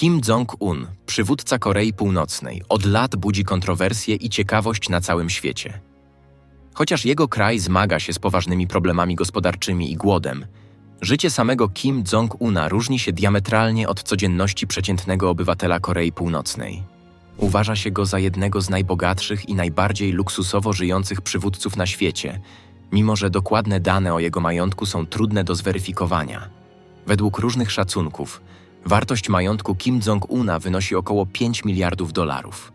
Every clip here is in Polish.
Kim Jong-un, przywódca Korei Północnej, od lat budzi kontrowersje i ciekawość na całym świecie. Chociaż jego kraj zmaga się z poważnymi problemami gospodarczymi i głodem, życie samego Kim Jong-una różni się diametralnie od codzienności przeciętnego obywatela Korei Północnej. Uważa się go za jednego z najbogatszych i najbardziej luksusowo żyjących przywódców na świecie, mimo że dokładne dane o jego majątku są trudne do zweryfikowania. Według różnych szacunków, wartość majątku Kim Jong-una wynosi około 5 miliardów dolarów.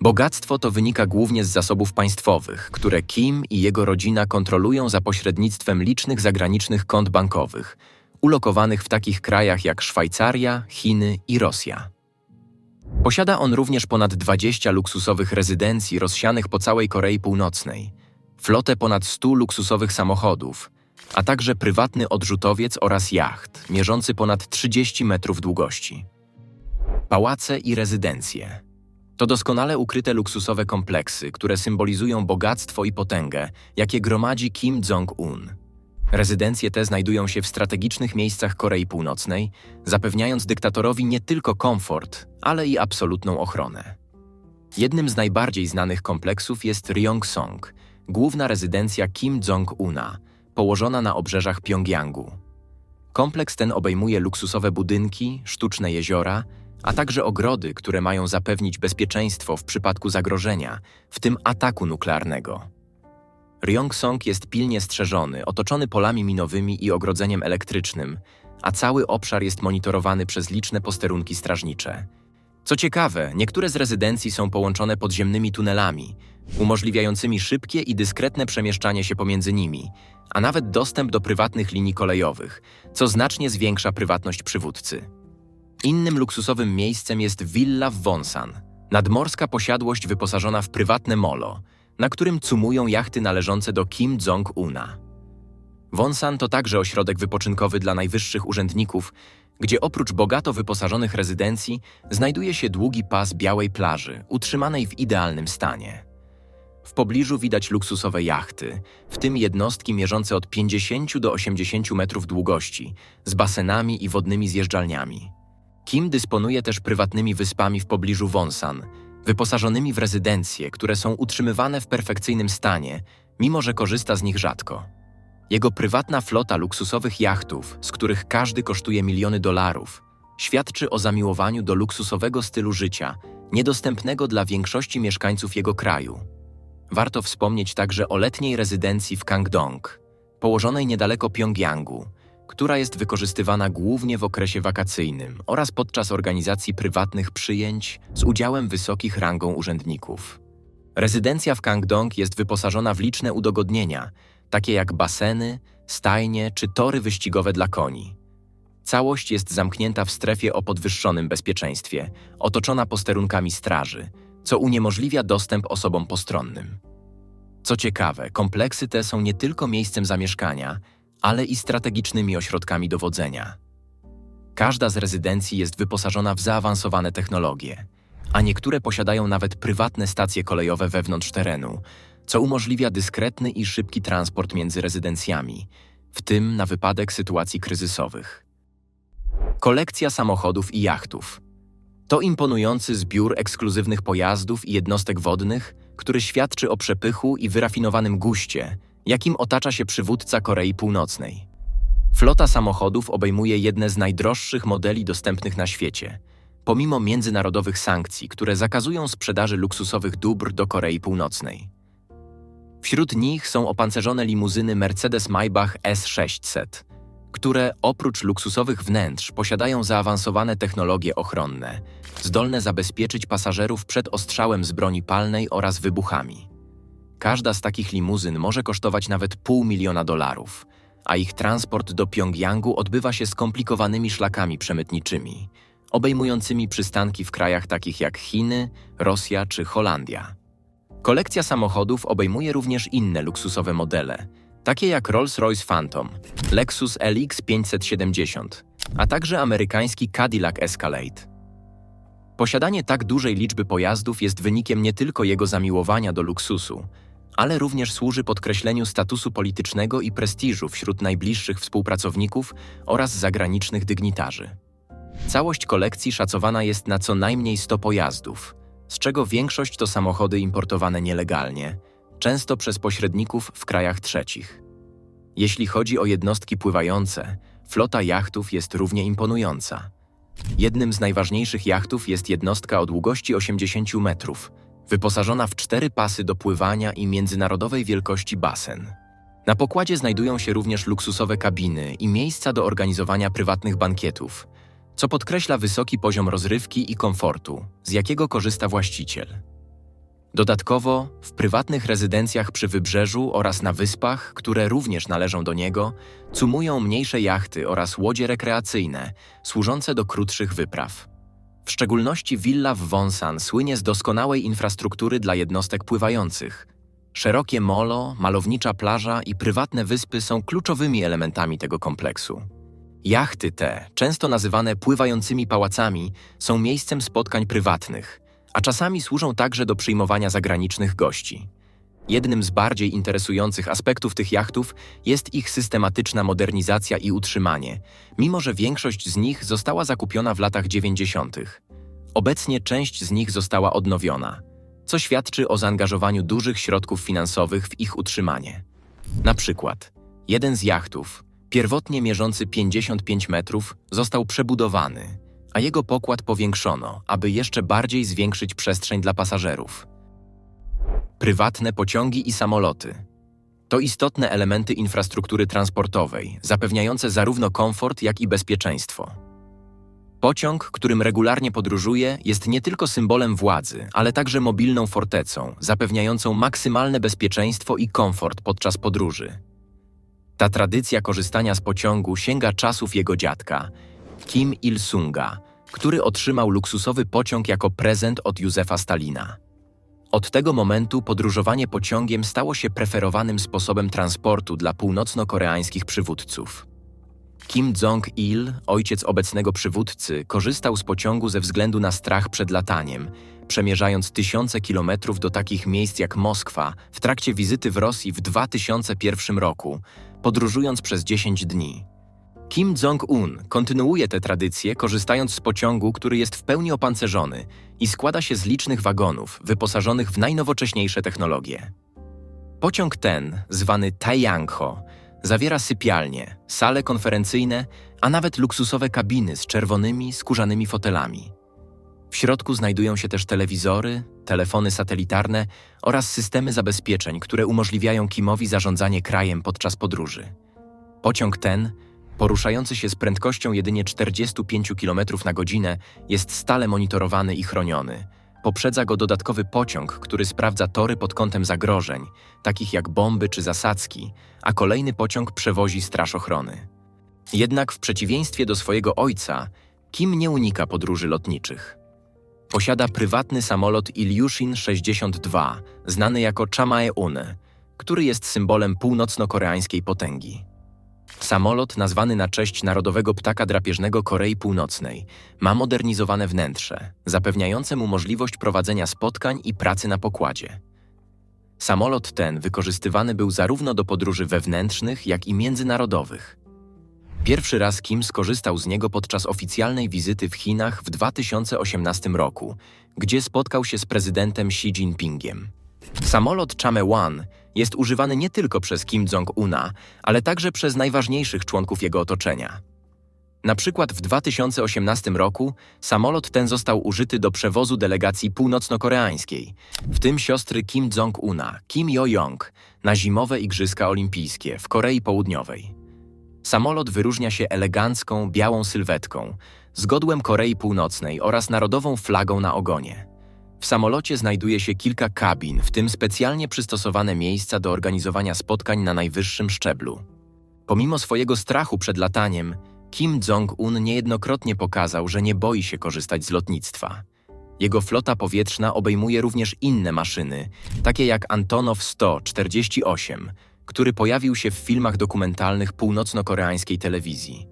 Bogactwo to wynika głównie z zasobów państwowych, które Kim i jego rodzina kontrolują za pośrednictwem licznych zagranicznych kont bankowych, ulokowanych w takich krajach jak Szwajcaria, Chiny i Rosja. Posiada on również ponad 20 luksusowych rezydencji rozsianych po całej Korei Północnej, flotę ponad 100 luksusowych samochodów, a także prywatny odrzutowiec oraz jacht, mierzący ponad 30 metrów długości. Pałace i rezydencje. To doskonale ukryte luksusowe kompleksy, które symbolizują bogactwo i potęgę, jakie gromadzi Kim Jong-un. Rezydencje te znajdują się w strategicznych miejscach Korei Północnej, zapewniając dyktatorowi nie tylko komfort, ale i absolutną ochronę. Jednym z najbardziej znanych kompleksów jest Ryong-song, główna rezydencja Kim Jong-una, położona na obrzeżach Pjongjangu. Kompleks ten obejmuje luksusowe budynki, sztuczne jeziora, a także ogrody, które mają zapewnić bezpieczeństwo w przypadku zagrożenia, w tym ataku nuklearnego. Ryong-song jest pilnie strzeżony, otoczony polami minowymi i ogrodzeniem elektrycznym, a cały obszar jest monitorowany przez liczne posterunki strażnicze. Co ciekawe, niektóre z rezydencji są połączone podziemnymi tunelami, umożliwiającymi szybkie i dyskretne przemieszczanie się pomiędzy nimi, a nawet dostęp do prywatnych linii kolejowych, co znacznie zwiększa prywatność przywódcy. Innym luksusowym miejscem jest willa w Wonsan, nadmorska posiadłość wyposażona w prywatne molo, na którym cumują jachty należące do Kim Jong-una. Wonsan to także ośrodek wypoczynkowy dla najwyższych urzędników, gdzie oprócz bogato wyposażonych rezydencji znajduje się długi pas białej plaży, utrzymanej w idealnym stanie. W pobliżu widać luksusowe jachty, w tym jednostki mierzące od 50 do 80 metrów długości, z basenami i wodnymi zjeżdżalniami. Kim dysponuje też prywatnymi wyspami w pobliżu Wonsan, wyposażonymi w rezydencje, które są utrzymywane w perfekcyjnym stanie, mimo że korzysta z nich rzadko. Jego prywatna flota luksusowych jachtów, z których każdy kosztuje miliony dolarów, świadczy o zamiłowaniu do luksusowego stylu życia, niedostępnego dla większości mieszkańców jego kraju. Warto wspomnieć także o letniej rezydencji w Kangdong, położonej niedaleko Pjongjangu, która jest wykorzystywana głównie w okresie wakacyjnym oraz podczas organizacji prywatnych przyjęć z udziałem wysokich rangą urzędników. Rezydencja w Kangdong jest wyposażona w liczne udogodnienia, takie jak baseny, stajnie czy tory wyścigowe dla koni. Całość jest zamknięta w strefie o podwyższonym bezpieczeństwie, otoczona posterunkami straży, co uniemożliwia dostęp osobom postronnym. Co ciekawe, kompleksy te są nie tylko miejscem zamieszkania, ale i strategicznymi ośrodkami dowodzenia. Każda z rezydencji jest wyposażona w zaawansowane technologie, a niektóre posiadają nawet prywatne stacje kolejowe wewnątrz terenu, co umożliwia dyskretny i szybki transport między rezydencjami, w tym na wypadek sytuacji kryzysowych. Kolekcja samochodów i jachtów. To imponujący zbiór ekskluzywnych pojazdów i jednostek wodnych, który świadczy o przepychu i wyrafinowanym guście, jakim otacza się przywódca Korei Północnej. Flota samochodów obejmuje jedne z najdroższych modeli dostępnych na świecie, pomimo międzynarodowych sankcji, które zakazują sprzedaży luksusowych dóbr do Korei Północnej. Wśród nich są opancerzone limuzyny Mercedes-Maybach S600, które oprócz luksusowych wnętrz posiadają zaawansowane technologie ochronne, zdolne zabezpieczyć pasażerów przed ostrzałem z broni palnej oraz wybuchami. Każda z takich limuzyn może kosztować nawet pół miliona dolarów, a ich transport do Pjongjangu odbywa się skomplikowanymi szlakami przemytniczymi, obejmującymi przystanki w krajach takich jak Chiny, Rosja czy Holandia. Kolekcja samochodów obejmuje również inne luksusowe modele, takie jak Rolls-Royce Phantom, Lexus LX 570, a także amerykański Cadillac Escalade. Posiadanie tak dużej liczby pojazdów jest wynikiem nie tylko jego zamiłowania do luksusu, ale również służy podkreśleniu statusu politycznego i prestiżu wśród najbliższych współpracowników oraz zagranicznych dygnitarzy. Całość kolekcji szacowana jest na co najmniej 100 pojazdów, z czego większość to samochody importowane nielegalnie, często przez pośredników w krajach trzecich. Jeśli chodzi o jednostki pływające, flota jachtów jest równie imponująca. Jednym z najważniejszych jachtów jest jednostka o długości 80 metrów, wyposażona w cztery pasy do pływania i międzynarodowej wielkości basen. Na pokładzie znajdują się również luksusowe kabiny i miejsca do organizowania prywatnych bankietów, co podkreśla wysoki poziom rozrywki i komfortu, z jakiego korzysta właściciel. Dodatkowo, w prywatnych rezydencjach przy wybrzeżu oraz na wyspach, które również należą do niego, cumują mniejsze jachty oraz łodzie rekreacyjne, służące do krótszych wypraw. W szczególności willa w Wonsan słynie z doskonałej infrastruktury dla jednostek pływających. Szerokie molo, malownicza plaża i prywatne wyspy są kluczowymi elementami tego kompleksu. Jachty te, często nazywane pływającymi pałacami, są miejscem spotkań prywatnych, a czasami służą także do przyjmowania zagranicznych gości. Jednym z bardziej interesujących aspektów tych jachtów jest ich systematyczna modernizacja i utrzymanie, mimo że większość z nich została zakupiona w latach 90. Obecnie część z nich została odnowiona, co świadczy o zaangażowaniu dużych środków finansowych w ich utrzymanie. Na przykład, jeden z jachtów, pierwotnie mierzący 55 metrów, został przebudowany, a jego pokład powiększono, aby jeszcze bardziej zwiększyć przestrzeń dla pasażerów. Prywatne pociągi i samoloty. To istotne elementy infrastruktury transportowej, zapewniające zarówno komfort, jak i bezpieczeństwo. Pociąg, którym regularnie podróżuję, jest nie tylko symbolem władzy, ale także mobilną fortecą, zapewniającą maksymalne bezpieczeństwo i komfort podczas podróży. Ta tradycja korzystania z pociągu sięga czasów jego dziadka, Kim Il-sunga, który otrzymał luksusowy pociąg jako prezent od Józefa Stalina. Od tego momentu podróżowanie pociągiem stało się preferowanym sposobem transportu dla północno-koreańskich przywódców. Kim Jong-il, ojciec obecnego przywódcy, korzystał z pociągu ze względu na strach przed lataniem, przemierzając tysiące kilometrów do takich miejsc jak Moskwa w trakcie wizyty w Rosji w 2001 roku, podróżując przez 10 dni. Kim Jong-un kontynuuje tę tradycję, korzystając z pociągu, który jest w pełni opancerzony i składa się z licznych wagonów wyposażonych w najnowocześniejsze technologie. Pociąg ten, zwany Taiyangho, zawiera sypialnie, sale konferencyjne, a nawet luksusowe kabiny z czerwonymi, skórzanymi fotelami. W środku znajdują się też telewizory, telefony satelitarne oraz systemy zabezpieczeń, które umożliwiają Kimowi zarządzanie krajem podczas podróży. Pociąg ten poruszający się z prędkością jedynie 45 km na godzinę, jest stale monitorowany i chroniony. Poprzedza go dodatkowy pociąg, który sprawdza tory pod kątem zagrożeń, takich jak bomby czy zasadzki, a kolejny pociąg przewozi straż ochrony. Jednak w przeciwieństwie do swojego ojca, Kim nie unika podróży lotniczych. Posiada prywatny samolot Ilyushin 62, znany jako Chamae-un, który jest symbolem północno-koreańskiej potęgi. Samolot, nazwany na cześć narodowego ptaka drapieżnego Korei Północnej, ma modernizowane wnętrze, zapewniające mu możliwość prowadzenia spotkań i pracy na pokładzie. Samolot ten wykorzystywany był zarówno do podróży wewnętrznych, jak i międzynarodowych. Pierwszy raz Kim skorzystał z niego podczas oficjalnej wizyty w Chinach w 2018 roku, gdzie spotkał się z prezydentem Xi Jinpingiem. Samolot Chame-One jest używany nie tylko przez Kim Jong-una, ale także przez najważniejszych członków jego otoczenia. Na przykład w 2018 roku samolot ten został użyty do przewozu delegacji północno-koreańskiej, w tym siostry Kim Jong-una, Kim Yo-jong, na zimowe Igrzyska Olimpijskie w Korei Południowej. Samolot wyróżnia się elegancką, białą sylwetką, z godłem Korei Północnej oraz narodową flagą na ogonie. W samolocie znajduje się kilka kabin, w tym specjalnie przystosowane miejsca do organizowania spotkań na najwyższym szczeblu. Pomimo swojego strachu przed lataniem, Kim Jong-un niejednokrotnie pokazał, że nie boi się korzystać z lotnictwa. Jego flota powietrzna obejmuje również inne maszyny, takie jak Antonow 148, który pojawił się w filmach dokumentalnych północno-koreańskiej telewizji.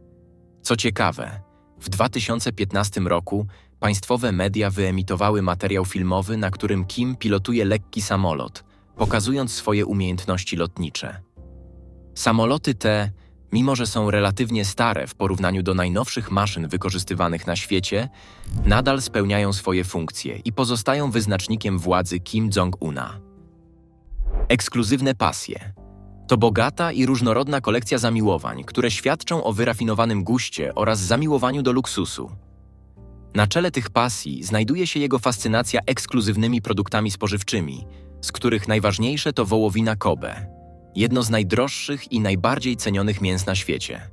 Co ciekawe, w 2015 roku państwowe media wyemitowały materiał filmowy, na którym Kim pilotuje lekki samolot, pokazując swoje umiejętności lotnicze. Samoloty te, Mimo, że są relatywnie stare w porównaniu do najnowszych maszyn wykorzystywanych na świecie, nadal spełniają swoje funkcje i pozostają wyznacznikiem władzy Kim Jong-una. Ekskluzywne pasje. To bogata i różnorodna kolekcja zamiłowań, które świadczą o wyrafinowanym guście oraz zamiłowaniu do luksusu. Na czele tych pasji znajduje się jego fascynacja ekskluzywnymi produktami spożywczymi, z których najważniejsze to wołowina Kobe, jedno z najdroższych i najbardziej cenionych mięs na świecie.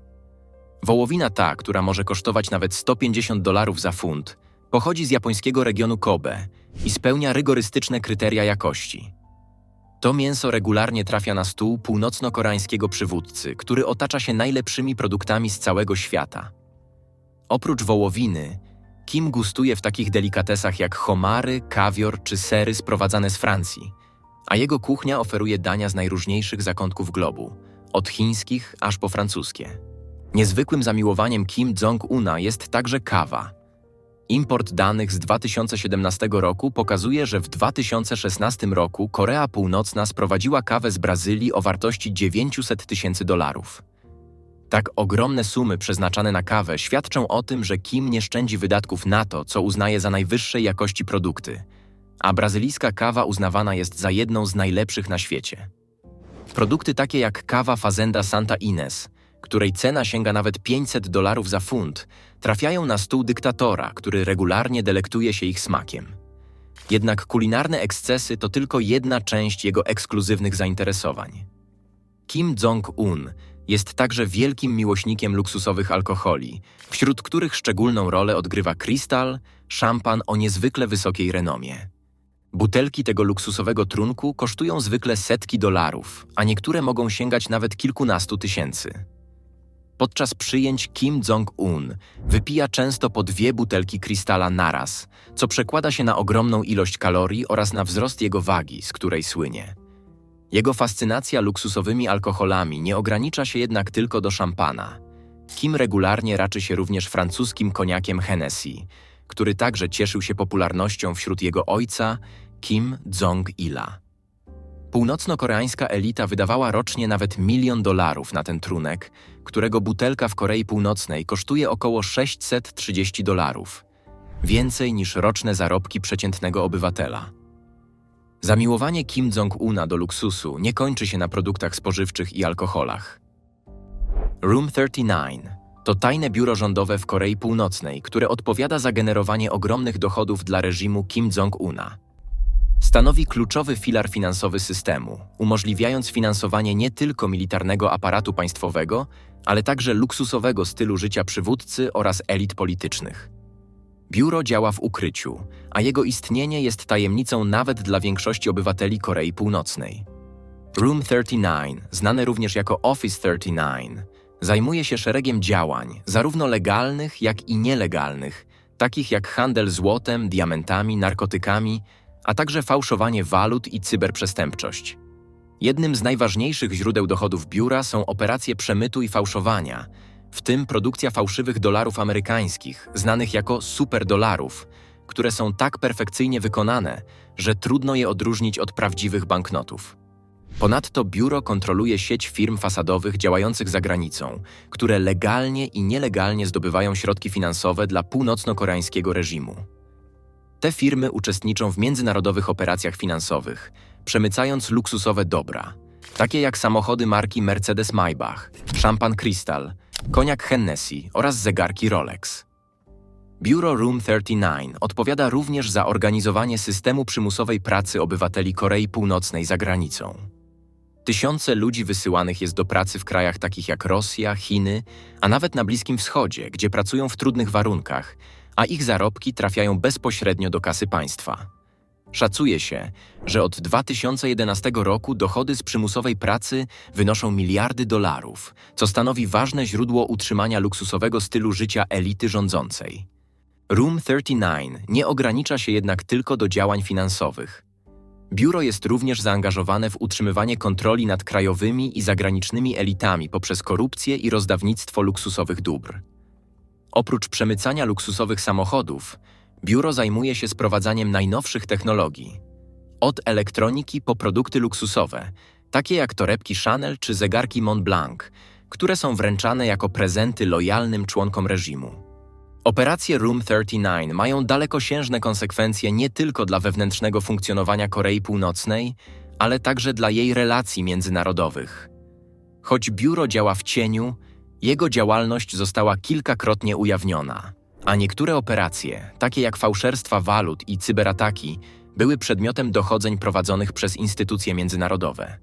Wołowina ta, która może kosztować nawet 150 dolarów za funt, pochodzi z japońskiego regionu Kobe i spełnia rygorystyczne kryteria jakości. To mięso regularnie trafia na stół północno-koreańskiego przywódcy, który otacza się najlepszymi produktami z całego świata. Oprócz wołowiny, Kim gustuje w takich delikatesach jak homary, kawior czy sery sprowadzane z Francji, a jego kuchnia oferuje dania z najróżniejszych zakątków globu, od chińskich aż po francuskie. Niezwykłym zamiłowaniem Kim Jong-una jest także kawa. Import danych z 2017 roku pokazuje, że w 2016 roku Korea Północna sprowadziła kawę z Brazylii o wartości 900 tysięcy dolarów. Tak ogromne sumy przeznaczane na kawę świadczą o tym, że Kim nie szczędzi wydatków na to, co uznaje za najwyższej jakości produkty, a brazylijska kawa uznawana jest za jedną z najlepszych na świecie. Produkty takie jak kawa Fazenda Santa Ines, której cena sięga nawet 500 dolarów za funt, trafiają na stół dyktatora, który regularnie delektuje się ich smakiem. Jednak kulinarne ekscesy to tylko jedna część jego ekskluzywnych zainteresowań. Kim Jong-un jest także wielkim miłośnikiem luksusowych alkoholi, wśród których szczególną rolę odgrywa Crystal, szampan o niezwykle wysokiej renomie. Butelki tego luksusowego trunku kosztują zwykle setki dolarów, a niektóre mogą sięgać nawet kilkunastu tysięcy. Podczas przyjęć Kim Jong-un wypija często po dwie butelki krystala naraz, co przekłada się na ogromną ilość kalorii oraz na wzrost jego wagi, z której słynie. Jego fascynacja luksusowymi alkoholami nie ogranicza się jednak tylko do szampana. Kim regularnie raczy się również francuskim koniakiem Hennessy, który także cieszył się popularnością wśród jego ojca, Kim Jong-ila. Północno-koreańska elita wydawała rocznie nawet milion dolarów na ten trunek, którego butelka w Korei Północnej kosztuje około 630 dolarów, więcej niż roczne zarobki przeciętnego obywatela. Zamiłowanie Kim Jong-una do luksusu nie kończy się na produktach spożywczych i alkoholach. Room 39 to tajne biuro rządowe w Korei Północnej, które odpowiada za generowanie ogromnych dochodów dla reżimu Kim Jong-una. Stanowi kluczowy filar finansowy systemu, umożliwiając finansowanie nie tylko militarnego aparatu państwowego, ale także luksusowego stylu życia przywódcy oraz elit politycznych. Biuro działa w ukryciu, a jego istnienie jest tajemnicą nawet dla większości obywateli Korei Północnej. Room 39, znane również jako Office 39, zajmuje się szeregiem działań, zarówno legalnych, jak i nielegalnych, takich jak handel złotem, diamentami, narkotykami, a także fałszowanie walut i cyberprzestępczość. Jednym z najważniejszych źródeł dochodów biura są operacje przemytu i fałszowania, w tym produkcja fałszywych dolarów amerykańskich, znanych jako superdolarów, które są tak perfekcyjnie wykonane, że trudno je odróżnić od prawdziwych banknotów. Ponadto biuro kontroluje sieć firm fasadowych działających za granicą, które legalnie i nielegalnie zdobywają środki finansowe dla północno-koreańskiego reżimu. Te firmy uczestniczą w międzynarodowych operacjach finansowych, przemycając luksusowe dobra, takie jak samochody marki Mercedes-Maybach, szampan Crystal, koniak Hennessy oraz zegarki Rolex. Biuro Room 39 odpowiada również za organizowanie systemu przymusowej pracy obywateli Korei Północnej za granicą. Tysiące ludzi wysyłanych jest do pracy w krajach takich jak Rosja, Chiny, a nawet na Bliskim Wschodzie, gdzie pracują w trudnych warunkach, a ich zarobki trafiają bezpośrednio do kasy państwa. Szacuje się, że od 2011 roku dochody z przymusowej pracy wynoszą miliardy dolarów, co stanowi ważne źródło utrzymania luksusowego stylu życia elity rządzącej. Room 39 nie ogranicza się jednak tylko do działań finansowych. Biuro jest również zaangażowane w utrzymywanie kontroli nad krajowymi i zagranicznymi elitami poprzez korupcję i rozdawnictwo luksusowych dóbr. Oprócz przemycania luksusowych samochodów, biuro zajmuje się sprowadzaniem najnowszych technologii. Od elektroniki po produkty luksusowe, takie jak torebki Chanel czy zegarki Montblanc, które są wręczane jako prezenty lojalnym członkom reżimu. Operacje Room 39 mają dalekosiężne konsekwencje nie tylko dla wewnętrznego funkcjonowania Korei Północnej, ale także dla jej relacji międzynarodowych. Choć biuro działa w cieniu, jego działalność została kilkakrotnie ujawniona, a niektóre operacje, takie jak fałszerstwa walut i cyberataki, były przedmiotem dochodzeń prowadzonych przez instytucje międzynarodowe.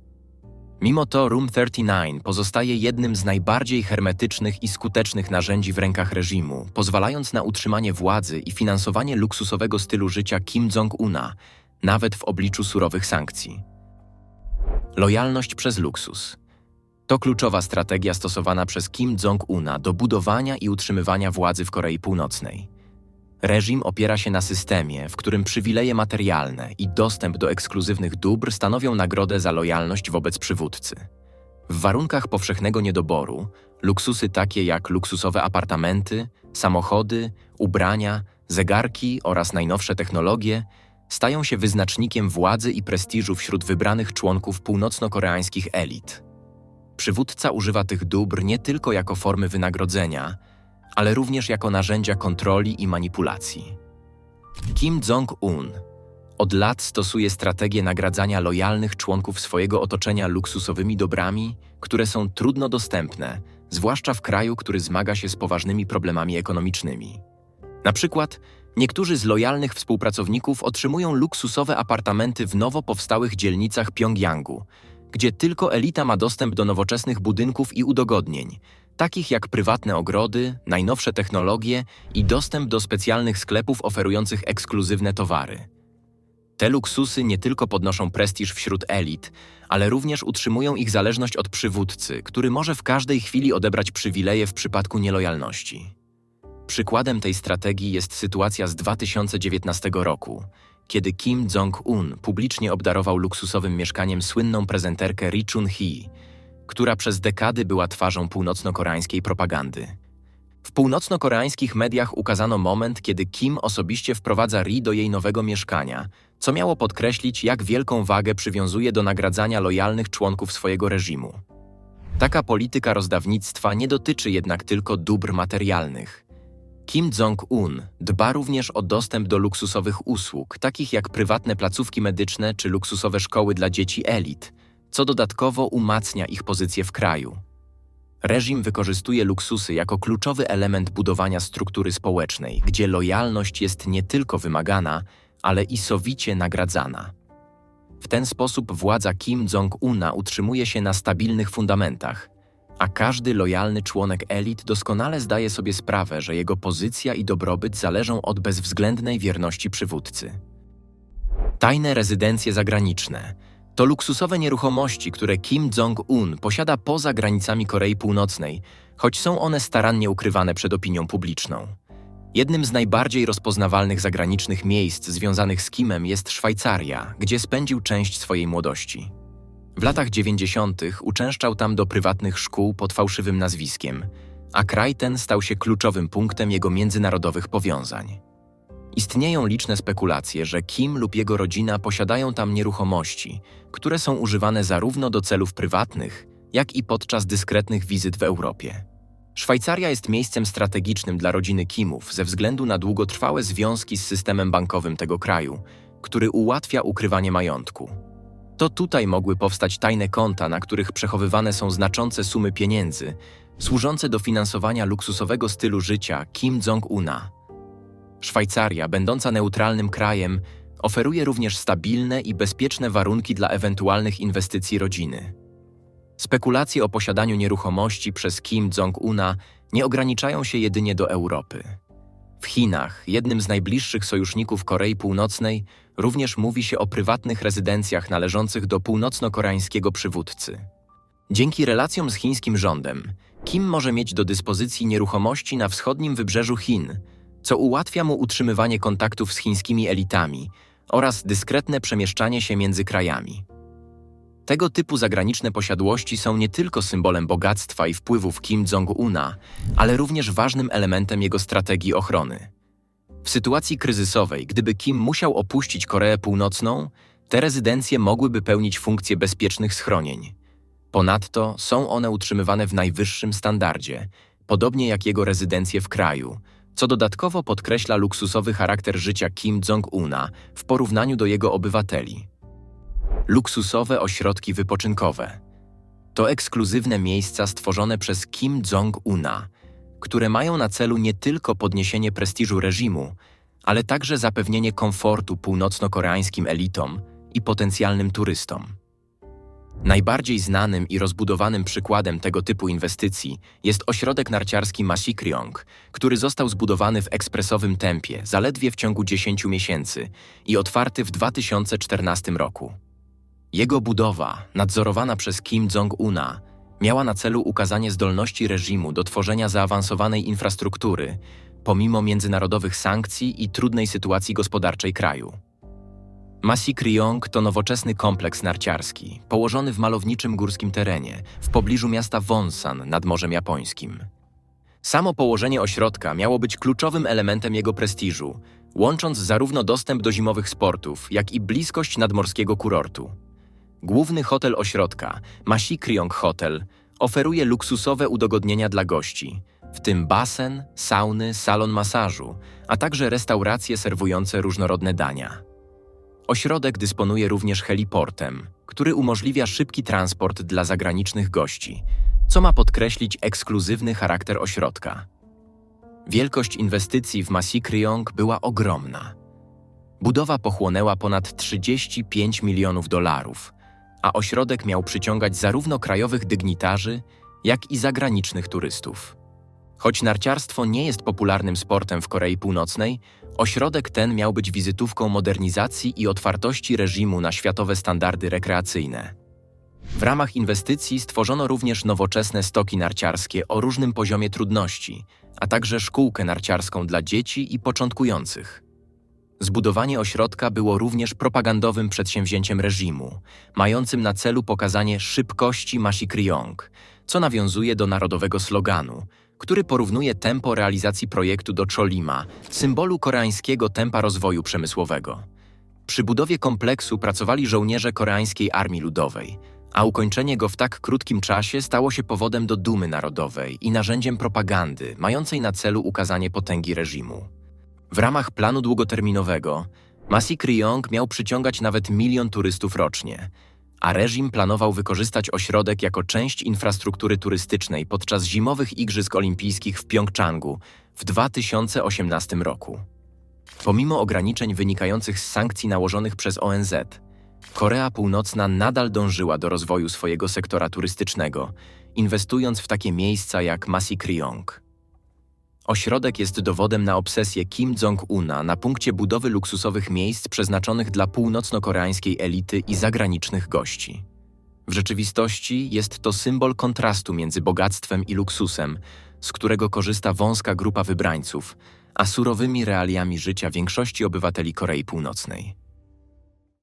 Mimo to Room 39 pozostaje jednym z najbardziej hermetycznych i skutecznych narzędzi w rękach reżimu, pozwalając na utrzymanie władzy i finansowanie luksusowego stylu życia Kim Jong-una, nawet w obliczu surowych sankcji. Lojalność przez luksus. To kluczowa strategia stosowana przez Kim Jong-una do budowania i utrzymywania władzy w Korei Północnej. Reżim opiera się na systemie, w którym przywileje materialne i dostęp do ekskluzywnych dóbr stanowią nagrodę za lojalność wobec przywódcy. W warunkach powszechnego niedoboru, luksusy takie jak luksusowe apartamenty, samochody, ubrania, zegarki oraz najnowsze technologie stają się wyznacznikiem władzy i prestiżu wśród wybranych członków północno-koreańskich elit. Przywódca używa tych dóbr nie tylko jako formy wynagrodzenia, ale również jako narzędzia kontroli i manipulacji. Kim Jong-un od lat stosuje strategię nagradzania lojalnych członków swojego otoczenia luksusowymi dobrami, które są trudno dostępne, zwłaszcza w kraju, który zmaga się z poważnymi problemami ekonomicznymi. Na przykład, niektórzy z lojalnych współpracowników otrzymują luksusowe apartamenty w nowo powstałych dzielnicach Pjongjangu, gdzie tylko elita ma dostęp do nowoczesnych budynków i udogodnień, takich jak prywatne ogrody, najnowsze technologie i dostęp do specjalnych sklepów oferujących ekskluzywne towary. Te luksusy nie tylko podnoszą prestiż wśród elit, ale również utrzymują ich zależność od przywódcy, który może w każdej chwili odebrać przywileje w przypadku nielojalności. Przykładem tej strategii jest sytuacja z 2019 roku, kiedy Kim Jong-un publicznie obdarował luksusowym mieszkaniem słynną prezenterkę Ri Chun-hee, która przez dekady była twarzą północno-koreańskiej propagandy. W północno-koreańskich mediach ukazano moment, kiedy Kim osobiście wprowadza Ri do jej nowego mieszkania, co miało podkreślić, jak wielką wagę przywiązuje do nagradzania lojalnych członków swojego reżimu. Taka polityka rozdawnictwa nie dotyczy jednak tylko dóbr materialnych. Kim Jong-un dba również o dostęp do luksusowych usług, takich jak prywatne placówki medyczne czy luksusowe szkoły dla dzieci elit, co dodatkowo umacnia ich pozycję w kraju. Reżim wykorzystuje luksusy jako kluczowy element budowania struktury społecznej, gdzie lojalność jest nie tylko wymagana, ale i sowicie nagradzana. W ten sposób władza Kim Jong-una utrzymuje się na stabilnych fundamentach, a każdy lojalny członek elit doskonale zdaje sobie sprawę, że jego pozycja i dobrobyt zależą od bezwzględnej wierności przywódcy. Tajne rezydencje zagraniczne to luksusowe nieruchomości, które Kim Jong-un posiada poza granicami Korei Północnej, choć są one starannie ukrywane przed opinią publiczną. Jednym z najbardziej rozpoznawalnych zagranicznych miejsc związanych z Kimem jest Szwajcaria, gdzie spędził część swojej młodości. W latach 90. uczęszczał tam do prywatnych szkół pod fałszywym nazwiskiem, a kraj ten stał się kluczowym punktem jego międzynarodowych powiązań. Istnieją liczne spekulacje, że Kim lub jego rodzina posiadają tam nieruchomości, które są używane zarówno do celów prywatnych, jak i podczas dyskretnych wizyt w Europie. Szwajcaria jest miejscem strategicznym dla rodziny Kimów ze względu na długotrwałe związki z systemem bankowym tego kraju, który ułatwia ukrywanie majątku. To tutaj mogły powstać tajne konta, na których przechowywane są znaczące sumy pieniędzy, służące do finansowania luksusowego stylu życia Kim Jong-una. Szwajcaria, będąca neutralnym krajem, oferuje również stabilne i bezpieczne warunki dla ewentualnych inwestycji rodziny. Spekulacje o posiadaniu nieruchomości przez Kim Jong-una nie ograniczają się jedynie do Europy. W Chinach, jednym z najbliższych sojuszników Korei Północnej, również mówi się o prywatnych rezydencjach należących do północno-koreańskiego przywódcy. Dzięki relacjom z chińskim rządem, Kim może mieć do dyspozycji nieruchomości na wschodnim wybrzeżu Chin, co ułatwia mu utrzymywanie kontaktów z chińskimi elitami oraz dyskretne przemieszczanie się między krajami. Tego typu zagraniczne posiadłości są nie tylko symbolem bogactwa i wpływów Kim Jong-una, ale również ważnym elementem jego strategii ochrony. W sytuacji kryzysowej, gdyby Kim musiał opuścić Koreę Północną, te rezydencje mogłyby pełnić funkcję bezpiecznych schronień. Ponadto są one utrzymywane w najwyższym standardzie, podobnie jak jego rezydencje w kraju, co dodatkowo podkreśla luksusowy charakter życia Kim Jong-una w porównaniu do jego obywateli. Luksusowe ośrodki wypoczynkowe to ekskluzywne miejsca stworzone przez Kim Jong-una, które mają na celu nie tylko podniesienie prestiżu reżimu, ale także zapewnienie komfortu północno-koreańskim elitom i potencjalnym turystom. Najbardziej znanym i rozbudowanym przykładem tego typu inwestycji jest ośrodek narciarski Masikryong, który został zbudowany w ekspresowym tempie zaledwie w ciągu 10 miesięcy i otwarty w 2014 roku. Jego budowa, nadzorowana przez Kim Jong-una, miała na celu ukazanie zdolności reżimu do tworzenia zaawansowanej infrastruktury, pomimo międzynarodowych sankcji i trudnej sytuacji gospodarczej kraju. Masikryong to nowoczesny kompleks narciarski, położony w malowniczym górskim terenie, w pobliżu miasta Wonsan nad Morzem Japońskim. Samo położenie ośrodka miało być kluczowym elementem jego prestiżu, łącząc zarówno dostęp do zimowych sportów, jak i bliskość nadmorskiego kurortu. Główny hotel ośrodka, Masikryong Hotel, oferuje luksusowe udogodnienia dla gości, w tym basen, sauny, salon masażu, a także restauracje serwujące różnorodne dania. Ośrodek dysponuje również heliportem, który umożliwia szybki transport dla zagranicznych gości, co ma podkreślić ekskluzywny charakter ośrodka. Wielkość inwestycji w Masikryong była ogromna. Budowa pochłonęła ponad 35 milionów dolarów, a ośrodek miał przyciągać zarówno krajowych dygnitarzy, jak i zagranicznych turystów. Choć narciarstwo nie jest popularnym sportem w Korei Północnej, ośrodek ten miał być wizytówką modernizacji i otwartości reżimu na światowe standardy rekreacyjne. W ramach inwestycji stworzono również nowoczesne stoki narciarskie o różnym poziomie trudności, a także szkółkę narciarską dla dzieci i początkujących. Zbudowanie ośrodka było również propagandowym przedsięwzięciem reżimu, mającym na celu pokazanie szybkości Masikryong, co nawiązuje do narodowego sloganu, który porównuje tempo realizacji projektu do Cholima, symbolu koreańskiego tempa rozwoju przemysłowego. Przy budowie kompleksu pracowali żołnierze koreańskiej Armii Ludowej, a ukończenie go w tak krótkim czasie stało się powodem do dumy narodowej i narzędziem propagandy mającej na celu ukazanie potęgi reżimu. W ramach planu długoterminowego Masikryong miał przyciągać nawet milion turystów rocznie, a reżim planował wykorzystać ośrodek jako część infrastruktury turystycznej podczas zimowych Igrzysk Olimpijskich w Pjongczangu w 2018 roku. Pomimo ograniczeń wynikających z sankcji nałożonych przez ONZ, Korea Północna nadal dążyła do rozwoju swojego sektora turystycznego, inwestując w takie miejsca jak Masikryong. Ośrodek jest dowodem na obsesję Kim Jong-una na punkcie budowy luksusowych miejsc przeznaczonych dla północno-koreańskiej elity i zagranicznych gości. W rzeczywistości jest to symbol kontrastu między bogactwem i luksusem, z którego korzysta wąska grupa wybrańców, a surowymi realiami życia większości obywateli Korei Północnej.